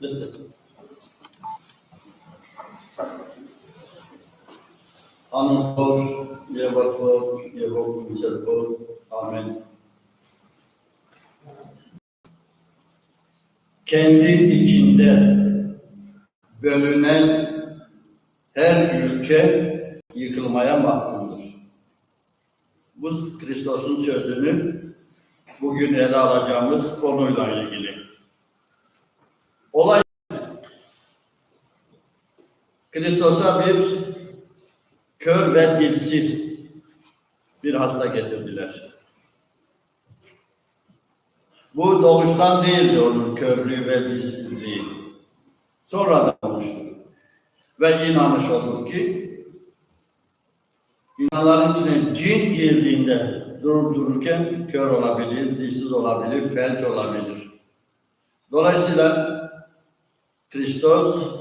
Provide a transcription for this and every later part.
Listen. Anadolu, Yevapur, Yevapur, Yevapur, Amin. Kendi içinde bölünen her ülke yıkılmaya mahkumdur. Bu Kristos'un sözünü bugün ele alacağımız konuyla ilgili. Olay Kristos'a bir kör ve dilsiz bir hasta getirdiler. Bu doğuştan değildi onun körlüğü ve dilsizliği. Sonradan olmuştu. Ve inanmış olduk ki insanların içine cin girdiğinde durup dururken kör olabilir, dilsiz olabilir, felç olabilir. Dolayısıyla Kristos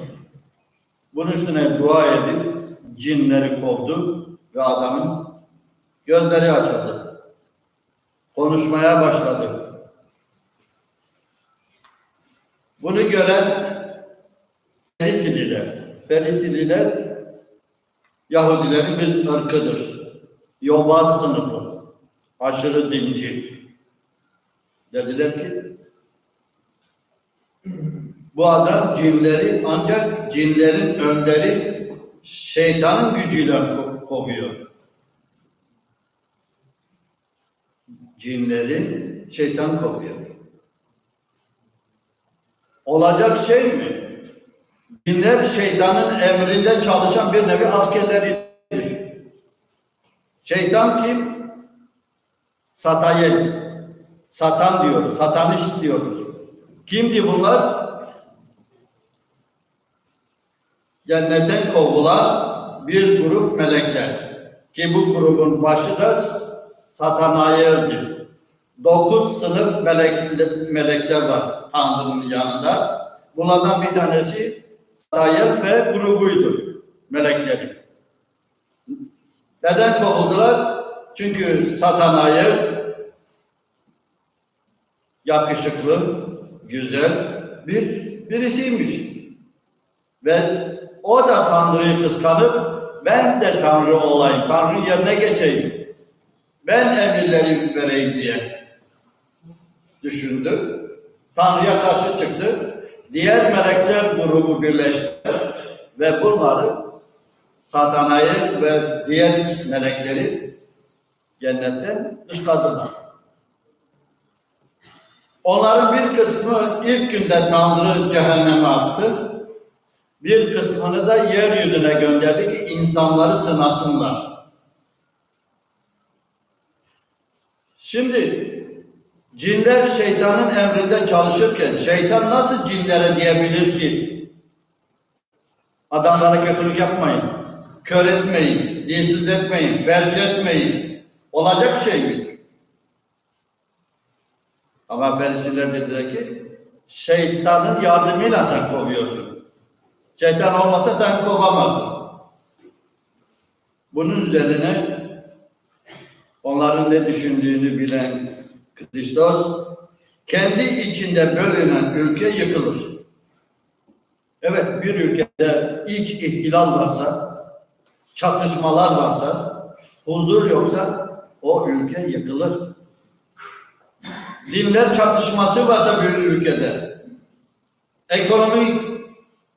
bunun üstüne dua edip cinleri kovdu ve adamın gözleri açıldı. Konuşmaya başladı. Bunu gören Ferisililer, Ferisililer Yahudilerin bir ırkıdır. Yobaz sınıfı, aşırı dinci. Dediler ki bu adam cinleri ancak cinlerin önderi şeytanın gücüyle ko- kovuyor. Cinleri şeytan kovuyor. Olacak şey mi? Cinler şeytanın emrinde çalışan bir nevi askerleridir. Şeytan kim? Satayel. Satan diyoruz, satanist diyoruz. Kimdi bunlar? Cennetten kovulan bir grup melekler. Ki bu grubun başı da Satanayel'di. Dokuz sınıf melek, melekler var Tanrı'nın yanında. Bunlardan bir tanesi Satayel ve grubuydu meleklerin. Neden kovuldular? Çünkü Satanayel yakışıklı, güzel bir birisiymiş. Ve o da Tanrı'yı kıskanıp ben de Tanrı olayım, Tanrı yerine geçeyim. Ben emirleri vereyim diye düşündü. Tanrı'ya karşı çıktı. Diğer melekler grubu birleşti ve bunları Satanayı ve diğer melekleri cennetten dışladılar. Onların bir kısmı ilk günde Tanrı cehenneme attı. Bir kısmını da yeryüzüne gönderdi ki insanları sınasınlar. Şimdi cinler şeytanın emrinde çalışırken şeytan nasıl cinlere diyebilir ki adamlara kötülük yapmayın, kör etmeyin, dilsiz etmeyin, felç etmeyin. Olacak şey mi? Ama Ferisiler dediler ki şeytanın yardımıyla sen kovuyorsun. Şeytan olmasa sen kovamazsın. Bunun üzerine onların ne düşündüğünü bilen Kristos kendi içinde bölünen ülke yıkılır. Evet bir ülkede iç ihtilal varsa, çatışmalar varsa, huzur yoksa o ülke yıkılır. Dinler çatışması varsa bir ülkede, ekonomik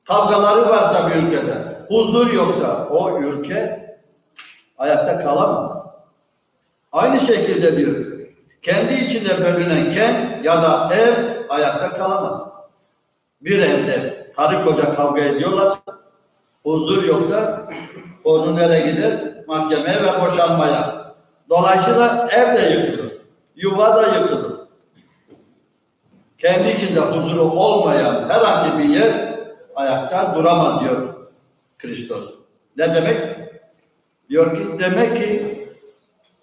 kavgaları varsa bir ülkede, huzur yoksa o ülke ayakta kalamaz. Aynı şekilde diyor, kendi içinde bölünen kent ya da ev ayakta kalamaz. Bir evde karı koca kavga ediyorlarsa, huzur yoksa konu nereye gider? Mahkemeye ve boşanmaya. Dolayısıyla ev de yıkılır, yuva da yıkılır. Kendi içinde huzuru olmayan herhangi bir yer ayakta duramaz diyor Kristos. Ne demek? Diyor ki demek ki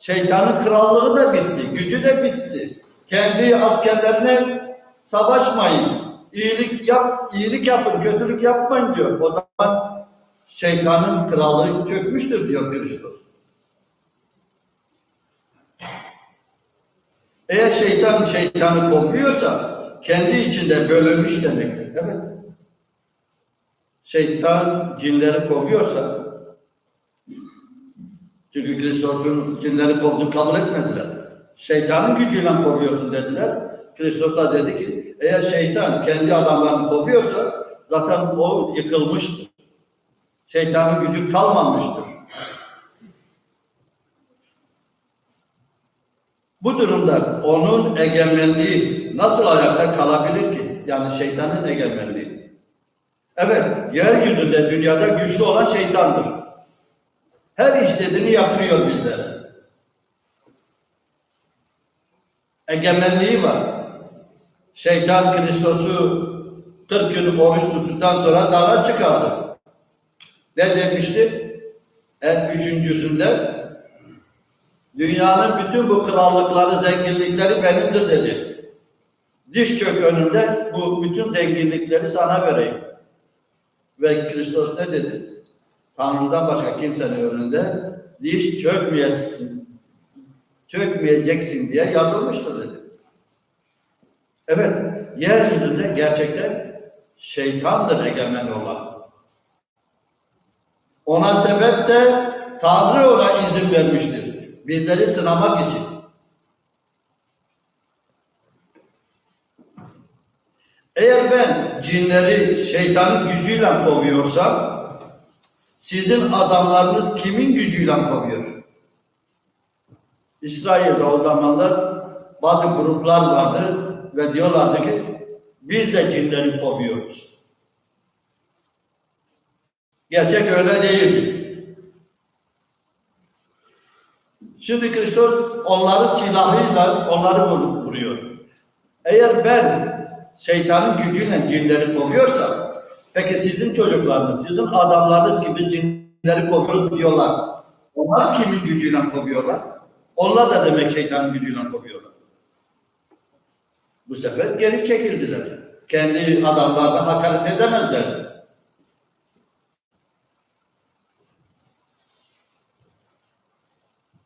şeytanın krallığı da bitti, gücü de bitti. Kendi askerlerine savaşmayın. İyilik yap, iyilik yapın, kötülük yapmayın diyor. O zaman şeytanın krallığı çökmüştür diyor Kristos. Eğer şeytan şeytanı kopuyorsa kendi içinde bölünmüş demektir. Evet. Şeytan cinleri kovuyorsa çünkü Kristos'un cinleri kovduğunu kabul etmediler. Şeytanın gücüyle kovuyorsun dediler. Kristos da dedi ki eğer şeytan kendi adamlarını kovuyorsa zaten o yıkılmıştır. Şeytanın gücü kalmamıştır. Bu durumda onun egemenliği nasıl ayakta kalabilir ki? Yani şeytanın egemenliği. Evet, yeryüzünde dünyada güçlü olan şeytandır. Her istediğini yaptırıyor bizlere. Egemenliği var. Şeytan Kristos'u 40 gün oruç tuttuktan sonra dağa çıkardı. Ne demişti? En üçüncüsünde dünyanın bütün bu krallıkları, zenginlikleri benimdir dedi. Diş çök önünde bu bütün zenginlikleri sana vereyim. Ve Kristos ne dedi? Tanrı'dan başka kimsenin önünde diş çökmeyesin, çökmeyeceksin diye yazılmıştır dedi. Evet, yeryüzünde gerçekten şeytandır egemen olan. Ona sebep de Tanrı ona izin vermiştir. Bizleri sınamak için. Eğer ben cinleri şeytanın gücüyle kovuyorsam sizin adamlarınız kimin gücüyle kovuyor? İsrail'de o zamanlar bazı gruplar vardı ve diyorlardı ki biz de cinleri kovuyoruz. Gerçek öyle değil. Şimdi Kristus onların silahıyla onları vuruyor. Eğer ben şeytanın gücüyle cinleri kovuyorsam peki sizin çocuklarınız, sizin adamlarınız ki biz cinleri kovuyoruz diyorlar. Onlar kimin gücüyle kovuyorlar? Onlar da demek şeytanın gücüyle kovuyorlar. Bu sefer geri çekildiler. Kendi adamlarına hakaret edemezler.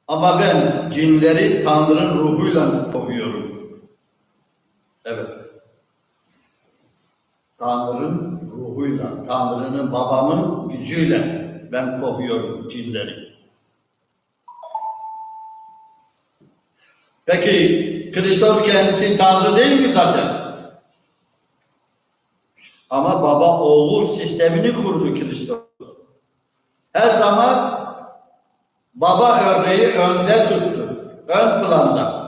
Ama ben cinleri Tanrı'nın ruhuyla kovuyorum. Evet. Tanrı'nın ruhuyla, Tanrı'nın babamın gücüyle ben kovuyorum cinleri. Peki Kristos kendisi Tanrı değil mi zaten? Ama baba oğul sistemini kurdu Kristos. Her zaman baba örneği önde tuttu. Ön planda.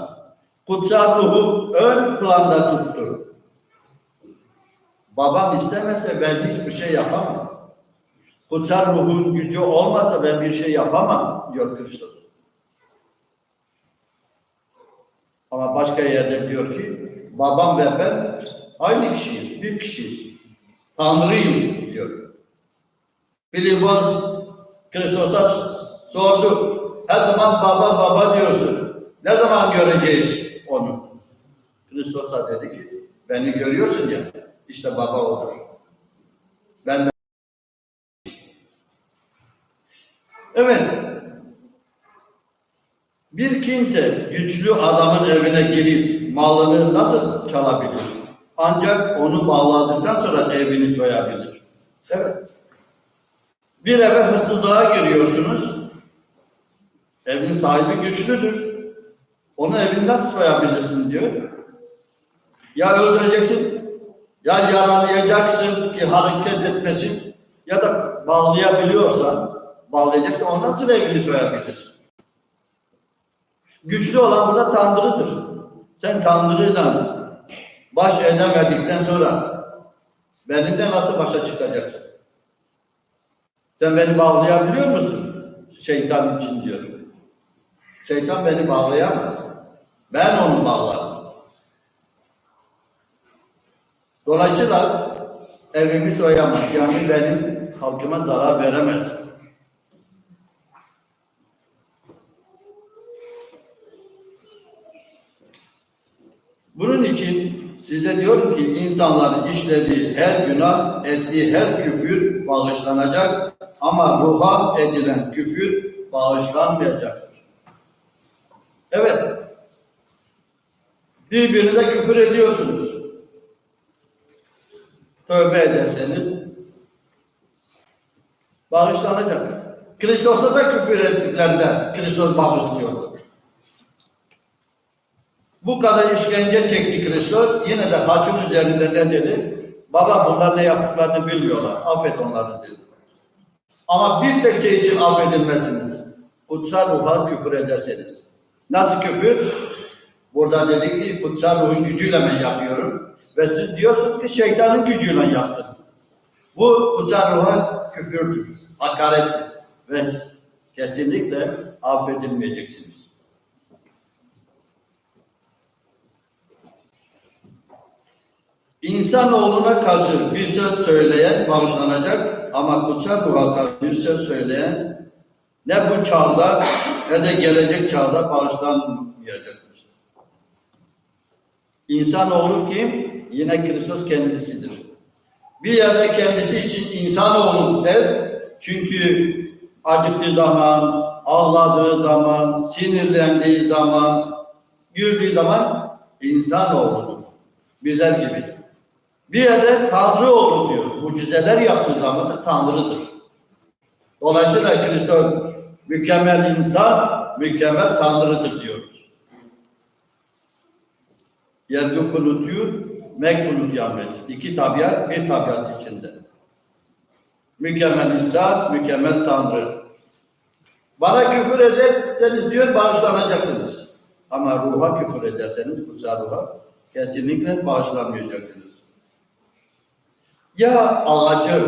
Kutsal ruhu ön planda tuttu. Babam istemese ben hiçbir şey yapamam. Kutsal ruhun gücü olmasa ben bir şey yapamam diyor Kristus. Ama başka yerde diyor ki babam ve ben aynı kişiyiz, bir kişiyiz. Tanrıyım diyor. Filipos Kristos'a sordu. Her zaman baba baba diyorsun. Ne zaman göreceğiz onu? Kristos da dedi ki beni görüyorsun ya işte baba olur. Ben Evet. Bir kimse güçlü adamın evine girip malını nasıl çalabilir? Ancak onu bağladıktan sonra evini soyabilir. Evet. Bir eve hırsızlığa giriyorsunuz. Evin sahibi güçlüdür. Onu nasıl soyabilirsin diyor. Ya öldüreceksin, ya yaralayacaksın ki hareket etmesin, ya da bağlayabiliyorsan, bağlayacaksın, ondan sonra evini soyabilirsin. Güçlü olan burada Tanrı'dır. Sen Tanrı'yla baş edemedikten sonra benimle nasıl başa çıkacaksın? Sen beni bağlayabiliyor musun? Şeytan için diyor. Şeytan beni bağlayamaz. Ben onu bağlarım. Dolayısıyla evimi soyamaz. Yani benim halkıma zarar veremez. Bunun için size diyorum ki insanların işlediği her günah, ettiği her küfür bağışlanacak ama ruha edilen küfür bağışlanmayacaktır. Evet. Birbirinize küfür ediyorsunuz. Tövbe ederseniz bağışlanacak. Kristos'a da küfür ettiklerinde Kristos bağışlıyordu. Bu kadar işkence çekti Kristos. Yine de hacın üzerinde ne dedi? Baba bunlar ne yaptıklarını bilmiyorlar. Affet onları dedi. Ama bir tek şey için affedilmezsiniz. Kutsal ruha küfür ederseniz. Nasıl küfür? Burada dedi ki kutsal ruhun gücüyle ben yapıyorum. Ve siz diyorsunuz ki şeytanın gücüyle yaptım. Bu kutsal ruha küfürdür, hakarettir. Ve kesinlikle affedilmeyeceksiniz. İnsanoğluna karşı bir söz söyleyen bağışlanacak ama kutsal ruha karşı bir söz söyleyen ne bu çağda ne de gelecek çağda bağışlanmayacaktır. İnsanoğlu kim? Yine Kristos kendisidir. Bir yerde kendisi için insanoğlu der. Çünkü acıktığı zaman, ağladığı zaman, sinirlendiği zaman, güldüğü zaman insanoğludur. Bizler gibi. Bir yerde Tanrı oğlu diyor. Mucizeler yaptığı zaman da Tanrı'dır. Dolayısıyla Kristos mükemmel insan, mükemmel Tanrı'dır diyoruz. Yerdu kunutuyor, mek kunutuyamet. İki tabiat, bir tabiat içinde. Mükemmel insan, mükemmel Tanrı. Bana küfür ederseniz diyor bağışlanacaksınız. Ama ruha küfür ederseniz, kutsal ruha kesinlikle bağışlanmayacaksınız. Ya ağacı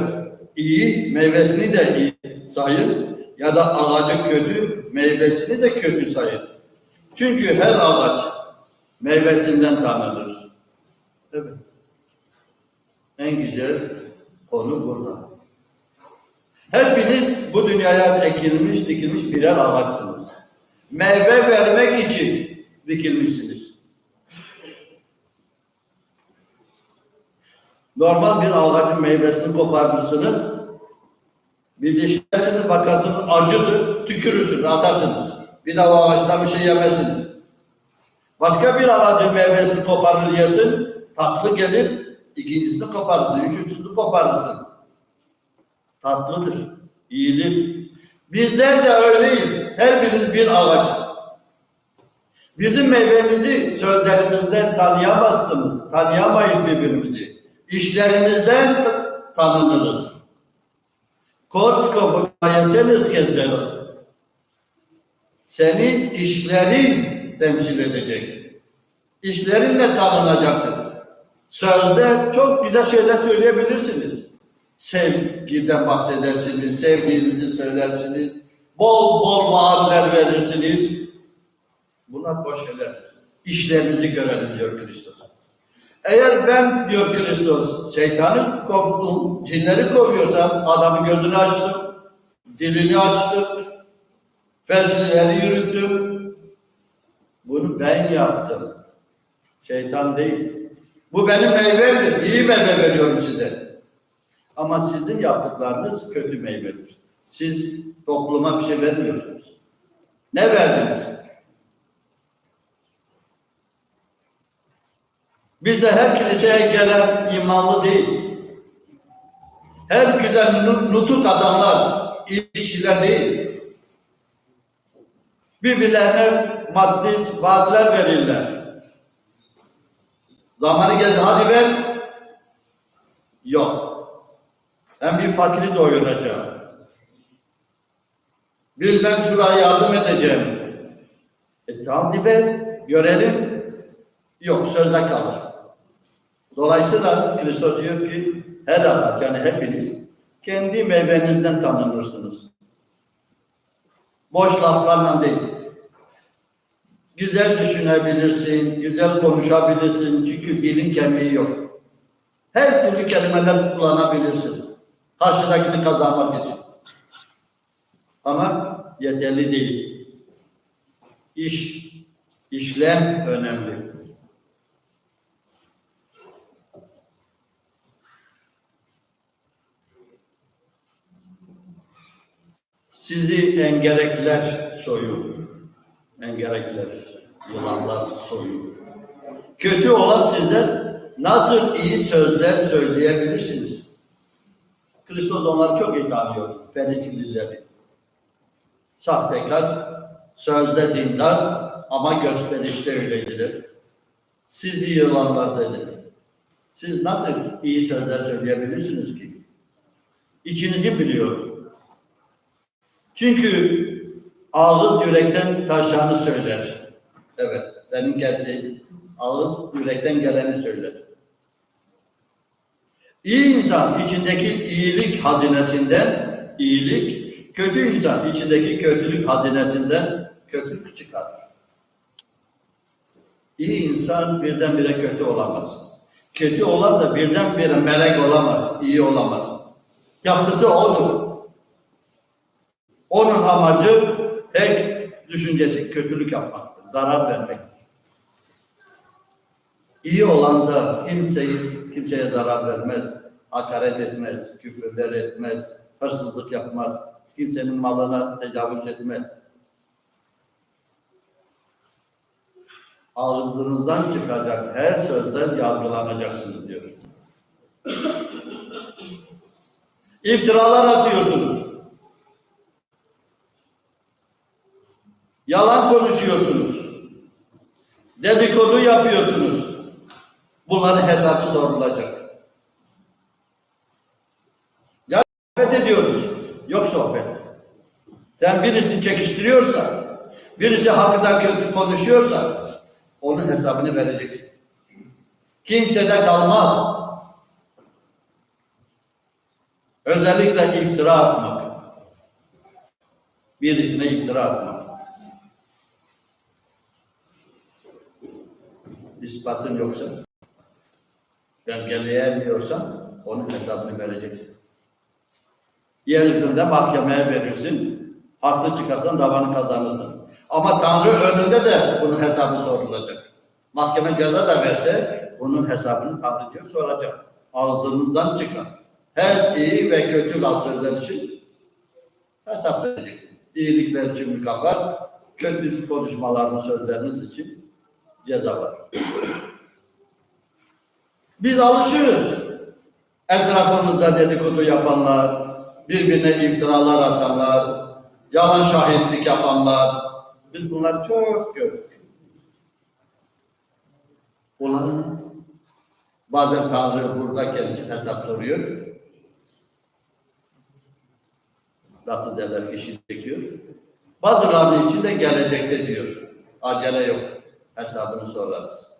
iyi, meyvesini de iyi sayır ya da ağacı kötü, meyvesini de kötü sayır. Çünkü her ağaç meyvesinden tanınır. Evet. En güzel konu burada. Hepiniz bu dünyaya ekilmiş, dikilmiş birer ağaçsınız. Meyve vermek için dikilmişsiniz. Normal bir ağacın meyvesini koparmışsınız. Bir dişlersiniz, bakarsınız acıdır, tükürürsünüz, atarsınız. Bir daha o ağaçtan bir şey yemezsiniz. Başka bir ağacın meyvesini koparır yersin, tatlı gelir, ikincisini koparırsın, üçüncüsünü koparırsın. Tatlıdır, iyidir. Bizler de öyleyiz. Her birimiz bir ağacız. Bizim meyvemizi sözlerimizden tanıyamazsınız. Tanıyamayız birbirimizi. İşlerimizden tanınırız. Korsko yeseniz kendini. Senin işlerin temsil edecek. İşlerinle tanınacaksın. Sözde çok güzel şeyler söyleyebilirsiniz. Sevgiden bahsedersiniz, sevdiğinizi söylersiniz. Bol bol vaatler verirsiniz. Bunlar boş şeyler. İşlerinizi görelim diyor Kristus. Eğer ben diyor Kristus şeytanı kovdum, cinleri kovuyorsam adamın gözünü açtım, dilini açtım, felçlileri yürüttüm. Bunu ben yaptım. Şeytan değil. Bu benim meyvemdir. İyi meyve veriyorum size. Ama sizin yaptıklarınız kötü meyvedir. Siz topluma bir şey vermiyorsunuz. Ne verdiniz? Bizde her kiliseye gelen imanlı değil. Her gülen nu- nutuk adamlar, iyi kişiler değil. Birbirlerine maddi vaatler verirler. Zamanı geldi, hadi ver. Yok. Ben bir fakiri doyuracağım. Bilmem şuraya yardım edeceğim. E tamam ver, görelim. Yok, sözde kalır. Dolayısıyla Kristus diyor ki her ağaç yani hepiniz kendi meyvenizden tanınırsınız. Boş laflarla değil. Güzel düşünebilirsin, güzel konuşabilirsin çünkü dilin kemiği yok. Her türlü kelimeler kullanabilirsin. Karşıdakini kazanmak için. Ama yeterli değil. İş, işlem önemli. Sizi engerekler soyun. Engerekler, yılanlar soyun. Kötü olan sizler nasıl iyi sözler söyleyebilirsiniz? Kristos onları çok iyi tanıyor. Ferisilileri. Sahtekar, sözde dindar ama gösterişte öyledir. Siz yılanlar dedi. Siz nasıl iyi sözler söyleyebilirsiniz ki? İçinizi biliyorum. Çünkü ağız yürekten taşanı söyler. Evet, senin gerçeğin ağız yürekten geleni söyler. İyi insan içindeki iyilik hazinesinden iyilik, kötü insan içindeki kötülük hazinesinden kötülük çıkarır. İyi insan birdenbire kötü olamaz. Kötü olan da birdenbire melek olamaz, iyi olamaz. Yapısı odur. Onun amacı tek düşüncesi kötülük yapmaktır, zarar vermektir. İyi olan da kimseyi, kimseye zarar vermez, hakaret etmez, küfürler etmez, hırsızlık yapmaz, kimsenin malına tecavüz etmez. Ağzınızdan çıkacak her sözden yargılanacaksınız diyor. İftiralar atıyorsunuz. Yalan konuşuyorsunuz. Dedikodu yapıyorsunuz. Bunların hesabı sorulacak. Ya sohbet ediyoruz. Yok sohbet. Sen birisini çekiştiriyorsan, birisi hakkında kötü konuşuyorsa onun hesabını vereceksin. Kimsede kalmaz. Özellikle iftira atmak. Birisine iftira atmak. İspatın yoksa, belgeleyemiyorsan onun hesabını vereceksin. Yeryüzünde mahkemeye verirsin, haklı çıkarsan davanı kazanırsın. Ama Tanrı önünde de bunun hesabı sorulacak. Mahkeme ceza da verse bunun hesabını Tanrı diyor soracak. Ağzınızdan çıkan her iyi ve kötü laf sözler için hesap vereceksin. İyilikler için mükafat, kötü konuşmalarını sözleriniz için ceza var. Biz alışırız. Etrafımızda dedikodu yapanlar, birbirine iftiralar atanlar, yalan şahitlik yapanlar. Biz bunları çok gördük. Bunların bazen Tanrı burada kendisi hesap soruyor. Nasıl derler fişi çekiyor. Bazılarının için de gelecekte diyor. Acele yok. Hesabını sorarız.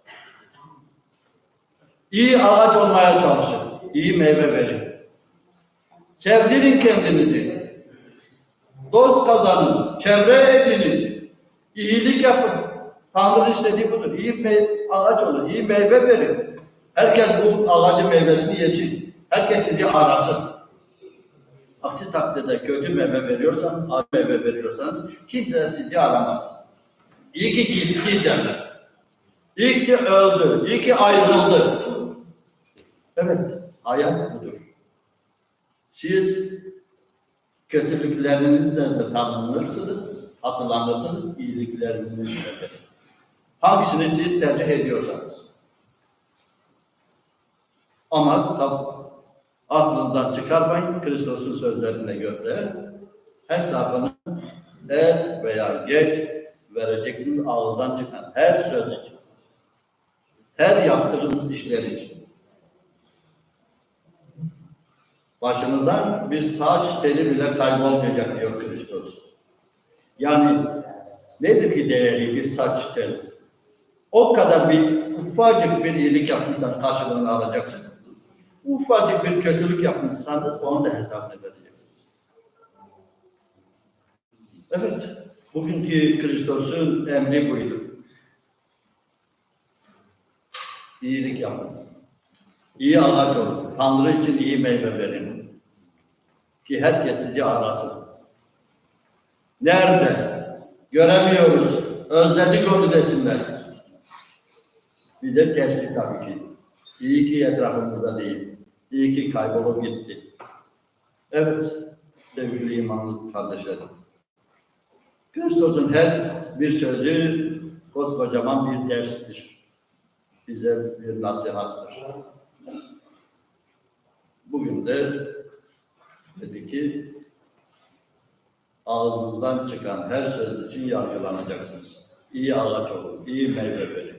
İyi ağaç olmaya çalışın. İyi meyve verin. Sevdirin kendinizi. Dost kazanın. Çevre edinin. İyilik yapın. Tanrı'nın istediği budur. İyi ağaç olun. iyi meyve verin. Herkes bu ağacın meyvesini yesin. Herkes sizi arasın. Aksi takdirde kötü meyve veriyorsan, acı meyve veriyorsanız kimse sizi aramaz. İyi ki gitti derler. İyi ki öldü, iyi ki ayrıldı. Evet, hayat budur. Siz kötülüklerinizle de tanınırsınız, hatırlanırsınız, izliklerinizle de. Hangisini siz tercih ediyorsanız. Ama tab aklınızdan çıkarmayın, Kristos'un sözlerine göre hesabını er veya geç vereceksiniz ağızdan çıkan her söz için. Her yaptığınız işler için. Başınızdan bir saç teli bile kaybolmayacak diyor Kristus. Yani nedir ki değeri bir saç tel? O kadar bir ufacık bir iyilik yapmışsan karşılığını alacaksın. Ufacık bir kötülük yapmışsanız onun da hesabını vereceksiniz. Evet, bugünkü Kristos'un emri buydu. İyilik yapın. İyi ağaç olun. Tanrı için iyi meyve verin. Ki herkes sizi arasın. Nerede? Göremiyoruz. Özledik onu desinler. Bir de tersi tabii ki. İyi ki etrafımızda değil. İyi ki kaybolup gitti. Evet, sevgili imanlı kardeşlerim. Kristos'un her bir sözü koskocaman bir derstir. bize bir nasihattır. Bugün de dedi ki ağzından çıkan her söz için yargılanacaksınız. İyi ağaç olun, iyi meyve verin.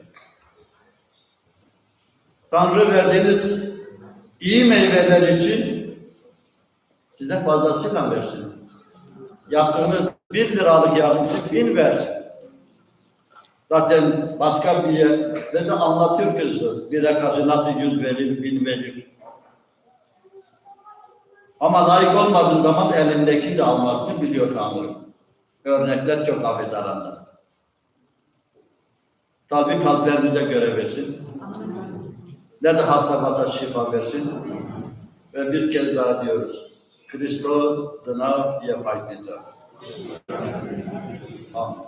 Tanrı verdiğiniz iyi meyveler için size fazlasıyla versin. Yaptığınız bir liralık yardım için bin versin. Zaten başka bir yerde de anlatıyor Kristus. Bire karşı nasıl yüz verir, bin verir. Ama layık olmadığı zaman elindeki de almasını biliyor Tanrı. Örnekler çok affederanlar. Tabi kalplerinize göre versin. Ne de hasta hasta şifa versin. Ve bir kez daha diyoruz. Christos zınav ye faydiza. Amin.